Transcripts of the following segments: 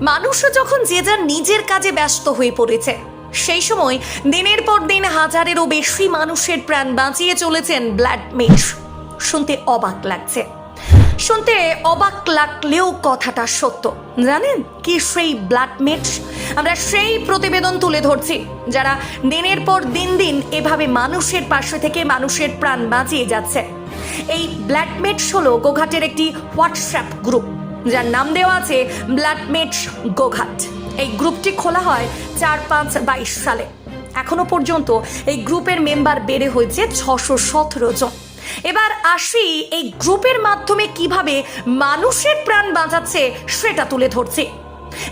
মানুষও যখন যে যার নিজের কাজে ব্যস্ত হয়ে পড়েছে, সেই সময় দিনের পর দিন হাজারেরও বেশি মানুষের প্রাণ বাঁচিয়ে চলেছেন ব্লাড মেশ। শুনতে অবাক লাগছে। শুনতে অবাক লাগলেও কথাটা সত্য। জানেন কি সেই ব্লাড মেট আমরা সেই প্রতিবেদন তুলে ধরছি, যারা দিনের পর দিন দিন এভাবে মানুষের পাশে থেকে মানুষের প্রাণ বাঁচিয়ে যাচ্ছে। এই ব্লাড মেটস হলো গোঘাটের একটি হোয়াটসঅ্যাপ গ্রুপ যার নাম দেওয়া আছে ব্লাড মেটস গোঘাট। এই গ্রুপটি খোলা হয় চার পাঁচ বাইশ সালে। এখনও পর্যন্ত এই গ্রুপের মেম্বার বেড়ে হয়েছে ছশো সতেরো জন। এবার আসি এই গ্রুপের মাধ্যমে কীভাবে মানুষের প্রাণ বাঁচাচ্ছে সেটা তুলে ধরছে।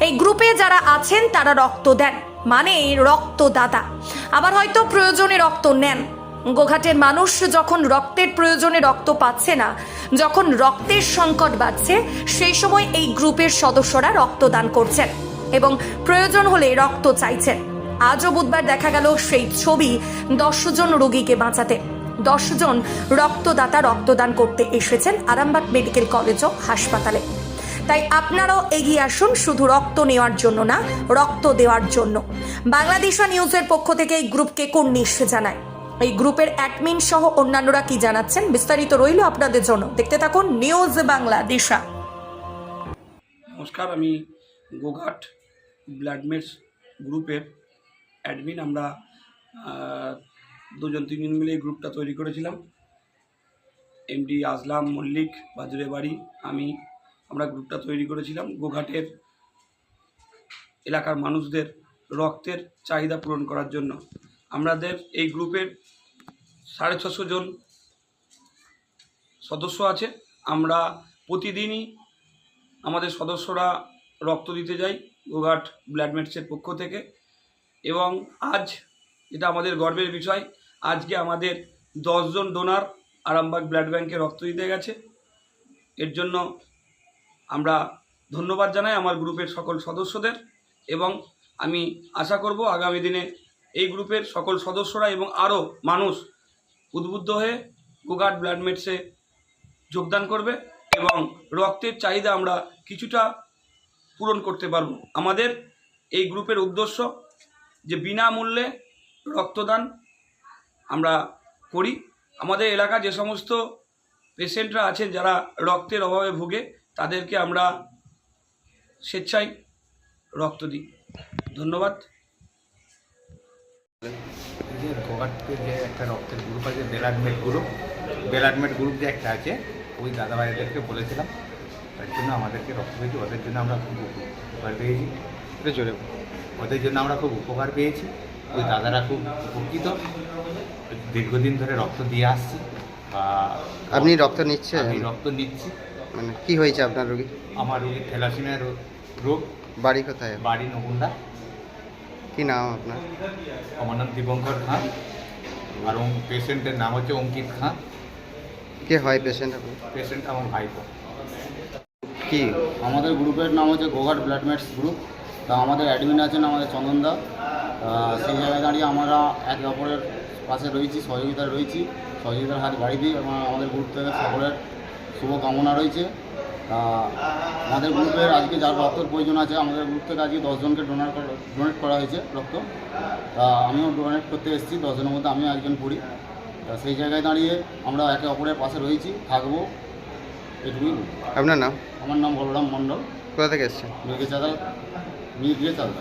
এই গ্রুপে যারা আছেন তারা রক্ত দেন মানে রক্তদাতা। আবার হয়তো প্রয়োজনে রক্ত নেন। গোঘাটের মানুষ যখন রক্তের প্রয়োজনে রক্ত পাচ্ছে না, যখন রক্তের সংকট বাড়ছে, সেই সময় এই গ্রুপের সদস্যরা রক্তদান করছেন এবং প্রয়োজন হলে রক্ত চাইছেন। আজও বুধবার দেখা গেল সেই ছবি দশজন রোগীকে বাঁচাতে। দশজন রক্তদাতা রক্তদান করতে এসেছেন আরামবাগ মেডিকেল কলেজ ও হাসপাতালে। তাই আপনারাও এগিয়ে আসুন, শুধু রক্ত নেওয়ার জন্য না, রক্ত দেওয়ার জন্য। বাংলাদেশা নিউজের পক্ষ থেকে এই গ্রুপকে কর্নিশ জানায়। এই গ্রুপের অ্যাডমিন সহ অন্যান্যরা কি জানাচ্ছেন? বিস্তারিত রইল আপনাদের জন্য। দেখতে থাকুন নিউজ বাংলা, দিশা। নমস্কার, আমি গোঘাট ব্লাডমেটস গ্রুপের অ্যাডমিন। আমরা দুজন, তিনজন মিলে এই গ্রুপটা তৈরি করেছিলাম। এমডি আজলাম মল্লিক, বাজুরে বাড়ি, আমি, আমরা গ্রুপটা তৈরি করেছিলাম। গোঘাটের এলাকার মানুষদের রক্তের চাহিদা পূরণ করার জন্য। আমাদের এই গ্রুপের সাড়ে ছশো জন সদস্য আছে। আমরা প্রতিদিনই আমাদের সদস্যরা রক্ত দিতে যাই গোঘাট ব্লাডমেটসের পক্ষ থেকে। এবং আজ এটা আমাদের গর্বের বিষয়, আজকে আমাদের দশজন ডোনার আরামবাগ ব্লাড ব্যাংকে রক্ত দিতে গেছে। এর জন্য আমরা ধন্যবাদ জানাই আমার গ্রুপের সকল সদস্যদের এবং আমি আশা করব আগামী দিনে এই গ্রুপের সকল সদস্যরা এবং আরও মানুষ উদ্বুদ্ধ হয়ে গোঘাট ব্লাডমেটসে যোগদান করবে এবং রক্তের চাহিদা আমরা কিছুটা পূরণ করতে পারব। আমাদের এই গ্রুপের উদ্দেশ্য যে বিনামূল্যে রক্তদান আমরা করি। আমাদের এলাকা যে সমস্ত পেশেন্টরা আছেন যারা রক্তের অভাবে ভুগে, তাদেরকে আমরা স্বেচ্ছায় রক্ত দিই। ধন্যবাদ। যে গোঘাটে যে একটা রক্তের গ্রুপ আছে বেলাডমেট গ্রুপ বেলাডমেট গ্রুপ যে একটা আছে ওই দাদা ভাইদেরকে বলেছিলাম তার জন্য আমাদেরকে রক্ত পেয়েছি ওদের জন্য আমরা খুব উপকার পেয়েছি। এটা বলো। ওদের জন্য আমরা খুব উপকার পেয়েছি। ওই দাদারা খুব উপকৃত। দীর্ঘদিন ধরে রক্ত দিয়ে আসছি। বা আপনি রক্ত নিচ্ছেন? আমি রক্ত নিচ্ছি। মানে কি হয়েছে আপনার রোগী? আমার রোগী থ্যালাসিমিয়া রোগ। বাড়ি কোথায়? বাড়ি নকুন্ডা কি নাম আপনার? আমার নাম দীপঙ্কর খান আর পেশেন্টের নাম হচ্ছে অঙ্কিত খান কে হয় পেশেন্ট আপনি পেশেন্ট আমার ভাইপো। কি? আমাদের গ্রুপের নাম হচ্ছে গোঘাট ব্লাডমেটস গ্রুপ। তা আমাদের অ্যাডমিন আছেন আমাদের চন্দনদা সেই জায়গায় দাঁড়িয়ে আমরা একে অপরের পাশে রয়েছি সহযোগিতায় রয়েছি। সহযোগিতার হাত বাড়িয়ে দিই এবং আমাদের গ্রুপ থেকে সকলের শুভ কামনা রয়েছে। তা আমাদের গ্রুপের আজকে যার রক্তের প্রয়োজন আছে আমাদের গ্রুপ থেকে আজকে দশজনকে ডোনার ডোনেট করা হয়েছে রক্ত। তা আমিও ডোনেট করতে এসেছি দশজনের মধ্যে আমিও একজন পড়ি। তা সেই জায়গায় দাঁড়িয়ে আমরা একে অপরের পাশে রয়েছি থাকব এটুকুই আপনার নাম? আমার নাম বলরাম মণ্ডল। কোথা থেকে এসছেন? মির্গে চাঁদা মির্গে চাঁদা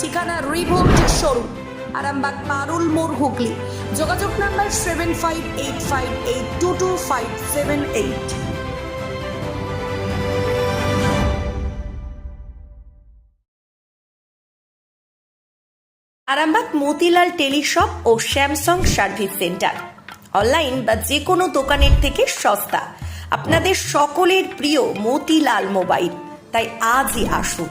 ঠিকানা রিভোল্ট শোরুম, আরামবাগ, পারুল, মোড় হুগলি। যোগাযোগ number seven five eight five eight two two five seven eight Arambagh Motilal Teleshop ও স্যামসাং সার্ভিস সেন্টার। অনলাইন বা যে কোনো দোকানের থেকে সস্তা। আপনাদের সকলের প্রিয় মতিলাল মোবাইল। তাই আজই আসুন।